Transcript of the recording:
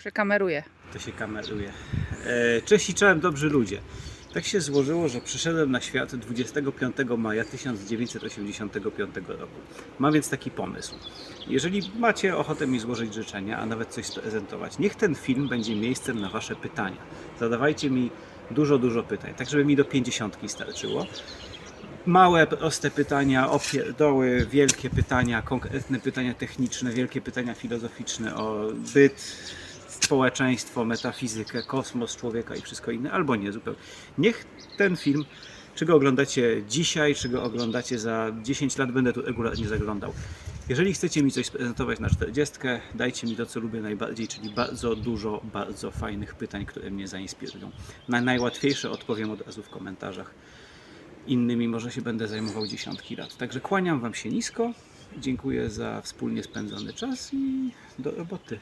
się kameruje. To się kameruje. E, Cześć i czołem dobrzy ludzie. Tak się złożyło, że przyszedłem na świat 25 maja 1985 roku. Mam więc taki pomysł. Jeżeli macie ochotę mi złożyć życzenia, a nawet coś sprezentować, niech ten film będzie miejscem na Wasze pytania. Zadawajcie mi dużo, dużo pytań, tak żeby mi do 50 starczyło. Małe, proste pytania, opierdoły, wielkie pytania, konkretne pytania techniczne, wielkie pytania filozoficzne o byt, społeczeństwo, metafizykę, kosmos człowieka i wszystko inne, albo nie zupełnie. Niech ten film, czy go oglądacie dzisiaj, czy go oglądacie za 10 lat, będę tu regularnie zaglądał. Jeżeli chcecie mi coś sprezentować na 40, dajcie mi to, co lubię najbardziej, czyli bardzo dużo, bardzo fajnych pytań, które mnie zainspirują. Na najłatwiejsze odpowiem od razu w komentarzach. Innymi może się będę zajmował dziesiątki lat. Także kłaniam Wam się nisko. Dziękuję za wspólnie spędzony czas i do roboty.